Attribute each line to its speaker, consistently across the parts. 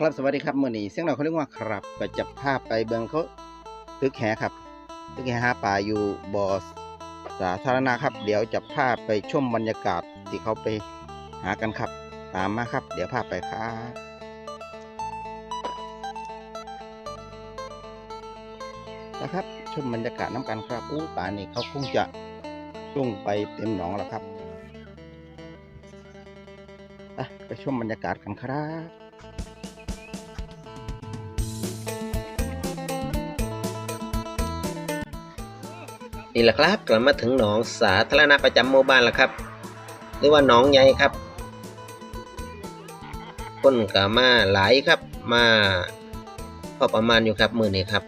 Speaker 1: ครับสวัสดีครับมื่อนี้เสียงเราเขาเรียกว่าครับก็จะพาไปเบิงเขาตึกแหครับตึกแหหาป่าอยู่บ่อสาธารณะครับ เดี๋ยวจะพาไปชมบรรยากาศที่เขาไปหากันครับ ตามมาครับ เดี๋ยวพาไปครับนะครับชมบรรยากาศน้ำกันครับอู้ป่านี่เขาคงจะลุ่งไปเต็มหนองแล้วครับไปไปชมบรรยากาศกันครับ
Speaker 2: นี่แหละครับกลับมาถึงหนองสาธารณะประจำหมู่บ้านแล้วครับหรือว่าหนองใหญ่ครับคนก็มาหลายครับมาพอประมาณอยู่ครับมือนี้ครับ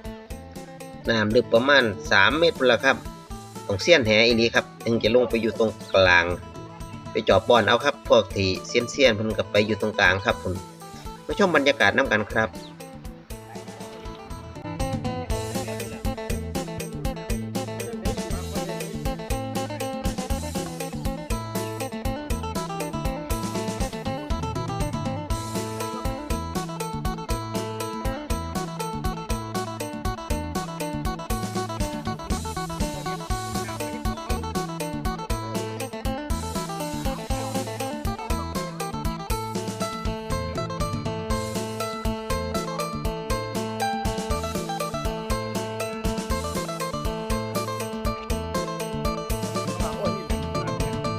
Speaker 2: น้ำลึกประมาณ 3 เมตรละครับต้องเสี้ยนแหอีลีครับถึงจะลงไปอยู่ตรงกลาง ไปจอบบอนเอาครับ พวกที่เสี้ยนเสียนๆพิ่นก็ไปอยู่ตรงกลางครับคุณมาชมบรรยากาศน้ำกันครับ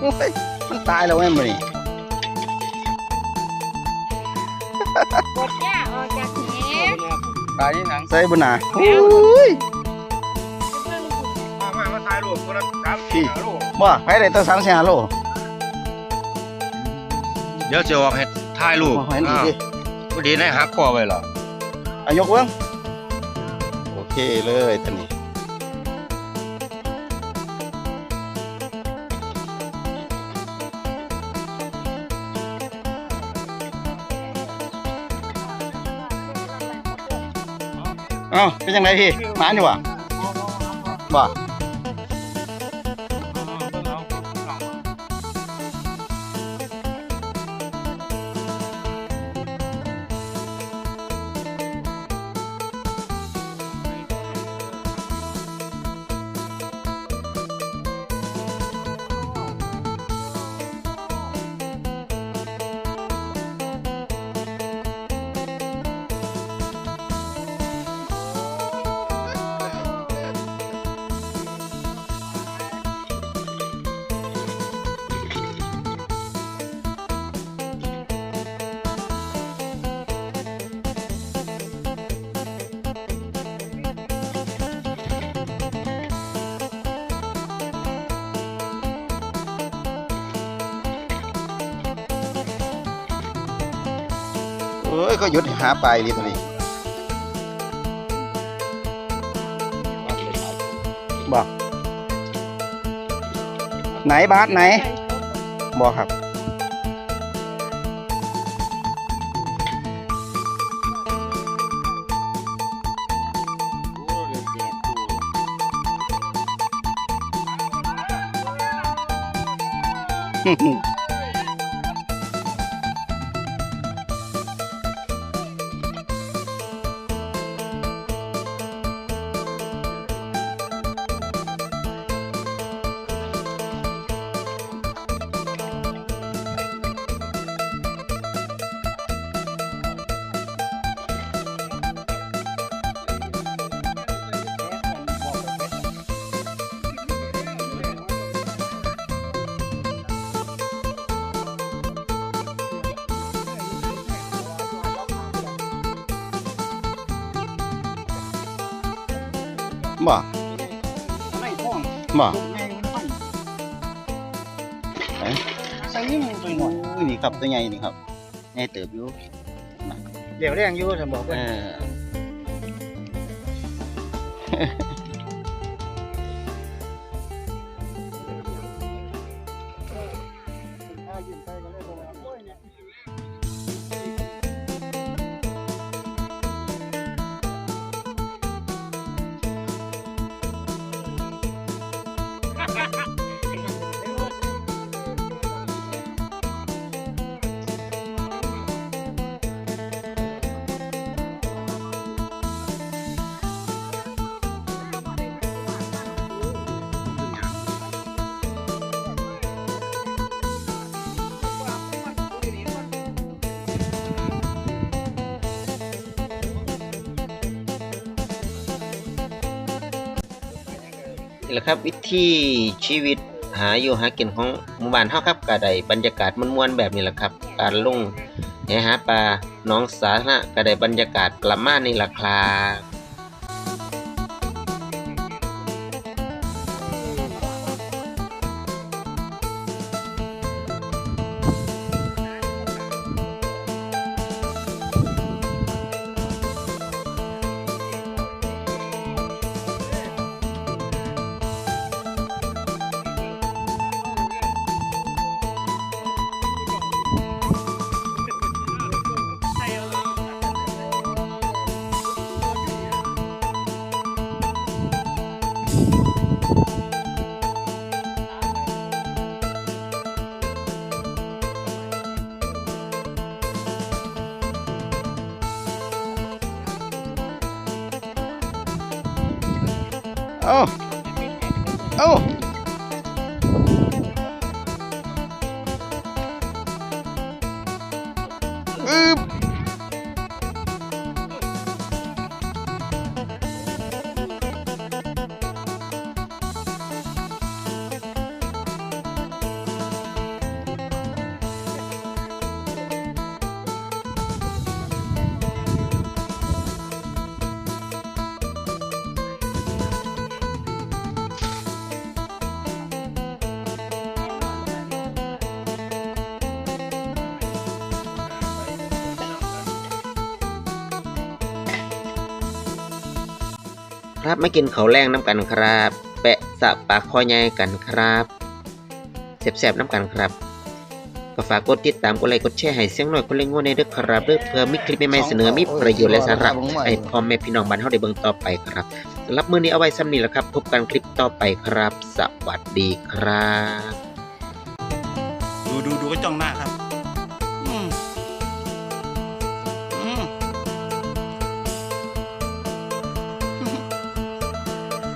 Speaker 1: โอ้ยมันตายแล้วแม่มื่อนี้
Speaker 3: กดย่าออกจากแห
Speaker 4: ตายที่หนัง
Speaker 1: ใส่บุญนาโอ้ย
Speaker 3: เบิ่ง
Speaker 4: มามามาตายลูกคนละสาม
Speaker 1: พี่
Speaker 4: สี่ห้าลูก
Speaker 1: ว่าให้ได้ตั้งสามแสนโล
Speaker 4: เดี๋ยวจะออกให้ถ่ายรูป
Speaker 1: ให้ดีดิ
Speaker 4: พอดีได้หักคอไว้เหรอ
Speaker 1: อายกเบิ้งโอเคเลยท่านนี้ เอ้าเป็นยังไงพี่หมาอยู่วะบ่ เอ้ยก็หยุดหาปลายนี่ตัวนี้บอกไหนบาสไหนบอกครับ บ่
Speaker 4: ไม่ท้อง
Speaker 1: บ่
Speaker 4: แม่มันไม่ใส่ยิ่งไปหน่อย
Speaker 1: อุ้ยนี่ครับตัวใหญ่นี่ครับใหญ่เติบอยู่
Speaker 4: เดี๋ยวแรงอยู่ฉันบอก
Speaker 1: เอ
Speaker 4: ว่า
Speaker 1: อ
Speaker 2: นี่แหละครับ วิธีชีวิตหาอยู่หากินของหมู่บ้านเฮาครับก็ได้บรรยากาศม่วนๆแบบนี้แหละครับ การลงแหหาปลาน้องสาธารณะก็ได้บรรยากาศประมาณนี้ล่ะครับ
Speaker 1: เอ้
Speaker 2: ครับมากินเขาแรงน้ำกันครับ แปะสะปากคอใหญ่กันครับแซ่บๆน้ำกันครับก็ฝากกดติดตามกดไลค์กดแชร์ให้เสียงหน่อยคนเล่นงวในเด้อครับเด้อเพื่อมีคลิปใหม่ๆเสนอมีประโยชน์และสาระให้พ่อแม่พี่น้องบ้านเฮาได้เบิ่งต่อไปครับสำหรับมื้อนี้เอาไว้ซ้ำนี้แหละครับ พบกันคลิปต่อไปครับ สวัสดีครับ
Speaker 5: ดูดูดูก็จ้องหน้าครับ